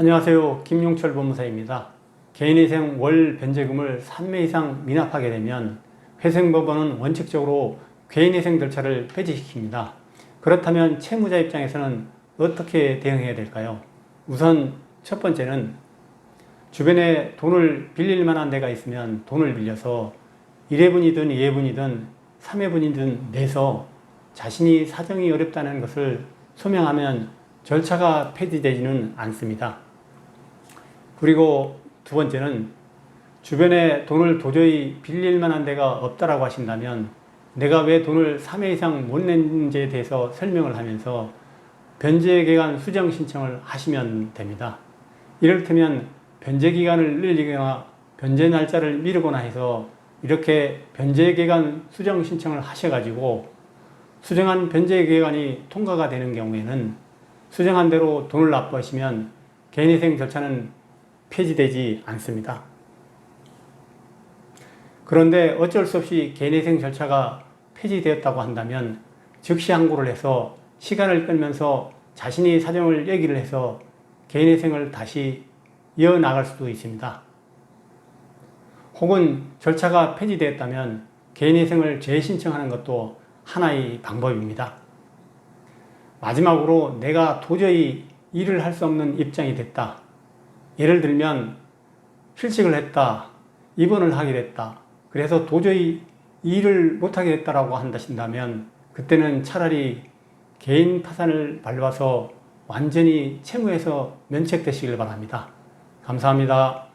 안녕하세요. 김용철 법무사입니다. 개인회생 월 변제금을 3매 이상 미납하게 되면 회생법원은 원칙적으로 개인회생 절차를 폐지시킵니다. 그렇다면 채무자 입장에서는 어떻게 대응해야 될까요? 우선 첫 번째는 주변에 돈을 빌릴 만한 데가 있으면 돈을 빌려서 1회분이든 2회분이든 3회분이든 내서 자신이 사정이 어렵다는 것을 소명하면 절차가 폐지되지는 않습니다. 그리고 두 번째는 주변에 돈을 도저히 빌릴 만한 데가 없다라고 하신다면 내가 왜 돈을 3회 이상 못 낸지에 대해서 설명을 하면서 변제기간 수정 신청을 하시면 됩니다. 이를테면 변제기간을 늘리거나 변제 날짜를 미루거나 해서 이렇게 변제기간 수정 신청을 하셔가지고 수정한 변제기간이 통과가 되는 경우에는 수정한 대로 돈을 납부하시면 개인회생 절차는 폐지되지 않습니다. 그런데 어쩔 수 없이 개인회생 절차가 폐지되었다고 한다면 즉시 항고를 해서 시간을 끌면서 자신이 사정을 얘기를 해서 개인회생을 다시 이어나갈 수도 있습니다. 혹은 절차가 폐지되었다면 개인회생을 재신청하는 것도 하나의 방법입니다. 마지막으로 내가 도저히 일을 할 수 없는 입장이 됐다. 예를 들면 실직을 했다. 입원을 하게 됐다. 그래서 도저히 일을 못하게 됐다라고 한다신다면 그때는 차라리 개인 파산을 밟아서 완전히 채무에서 면책되시길 바랍니다. 감사합니다.